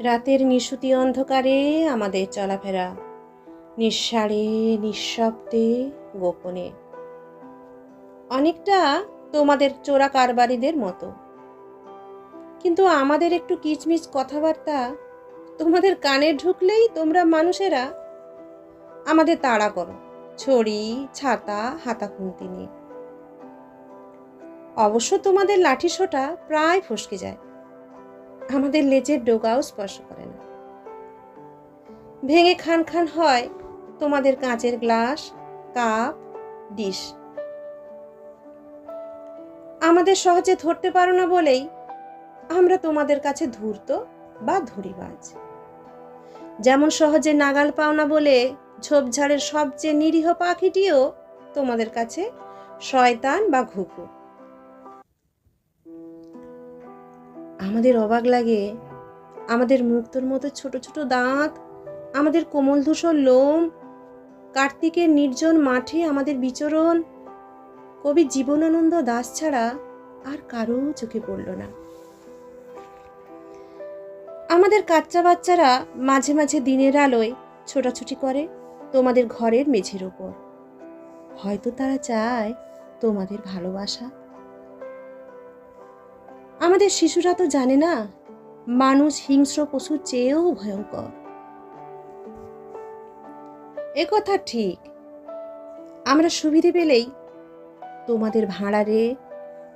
রাতের নিশুতি অন্ধকারে আমাদের চলাফেরা। নিঃসারে, নিঃশব্দে, গোপনে। অনেকটা তোমাদের চোরা কারবারিদের মতো। কিন্তু আমাদের একটু কিচমিচ কথাবার্তা তোমাদের কানে ঢুকলেই তোমরা মানুষেরা আমাদের তাড়া করো। ছড়ি, ছাতা হাতা খুন্তি নিয়ে। অবশ্য তোমাদের লাঠিসোঁটা প্রায় ফসকে যায়। আমাদের লেজের ডোগাও স্পর্শ করে না। ভেঙে খান খান হয় তোমাদের কাঁচের গ্লাস, কাপ, ডিশ। আমাদের সহজে ধরতে পারো না বলেই আমরা তোমাদের কাছে ধূর্ত বা ধরিবাজ যেমন সহজে নাগাল পাও না বলে ঝোপঝাড়ের সবচেয়ে নিরীহ পাখিটিও তোমাদের কাছে শয়তান বা ঘুঘু। আমাদের অবাক লাগে। আমাদের মুক্তর মতো ছোট ছোট দাঁত, আমাদের কোমল ধূসর লোম, কার্তিকের নির্জন মাঠে আমাদের বিচরণ। কবি জীবনানন্দ দাস ছাড়া আর কারও চোখে পড়ল না। আমাদের কাচ্চা বাচ্চারা মাঝে মাঝে দিনের আলোয় ছোটাছুটি করে তোমাদের ঘরের মেঝের ওপর। হয়তো তারা চায় তোমাদের ভালোবাসা আমাদের শিশুরা তো জানে না, মানুষ হিংস্র পশুর চেয়েও ভয়ঙ্কর। এ কথা ঠিক, আমরা সুবিধে পেলেই তোমাদের ভাঁড়ারে,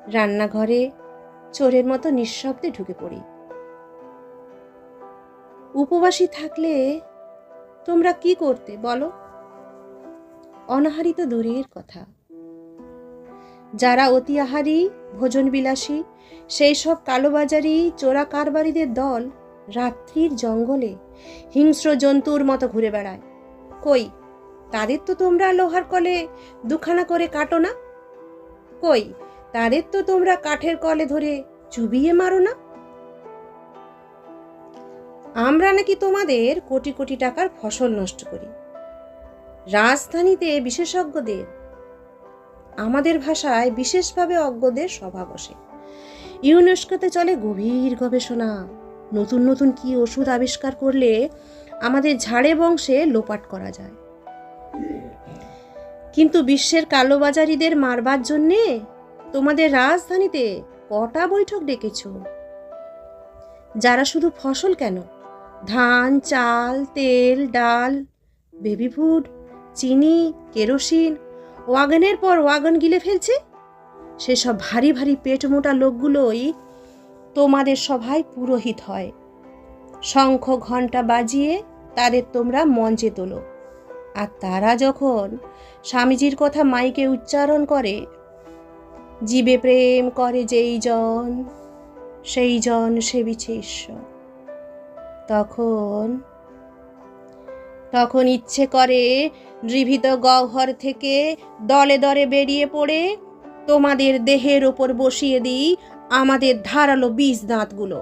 রান্নাঘরে, চোরের মতো নিঃশব্দে ঢুকে পড়ি। উপবাসী থাকলে তোমরা কি করতে বলো? অনাহারি তো দূরের কথা। যারা অতি আহারী ভোজন বিলাসী সেই সব কালোবাজারি চোরা কারবারিদের দল রাত্রির জঙ্গলে হিংস্র জন্তুর মতো ঘুরে বেড়ায়। কই, তাদের তো তোমরা লোহার কলে দুখানা করে কাটো না? কই, তাদের তো তোমরা কাঠের কলে ধরে চুবিয়ে মারো না? আমরা নাকি তোমাদের কোটি কোটি টাকার ফসল নষ্ট করি। রাজধানীতে বিশেষজ্ঞদের আমাদের ভাষায় বিশেষভাবে অজ্ঞদের সভা বসে ইউনেস্কোতে চলে গভীর গবেষণা। নতুন নতুন কি ওষুধ আবিষ্কার করলে আমাদের ঝাড়ে বংশে লোপাট করা যায়। কিন্তু বিশ্বের কালোবাজারিদের মারবার জন্যে তোমাদের রাজধানীতে কটা বৈঠক ডেকেছ? যারা শুধু ফসল কেন? ধান, চাল, তেল, ডাল, বেবি ফুড, চিনি, কেরোসিন ওয়াগনের পর ওয়াগন গিলে ফেলছে? সেসব ভারী ভারী পেট মোটা লোকগুলোই তোমাদের সভায় পুরোহিত হয়। শঙ্খ ঘণ্টা বাজিয়ে তাদের তোমরা মঞ্চে তোলো। আর তারা যখন স্বামীজির কথা মাইকে উচ্চারণ করে, জীবে প্রেম করে যেই জন, সেই জন সেবিছে ঈশ্বর তখন তখন ইচ্ছে করে দৃভিত গহ্বর থেকে দলে দলে বেরিয়ে পড়ে তোমাদের দেহের ওপর বসিয়ে দিই আমাদের ধারালো বীজ দাঁতগুলো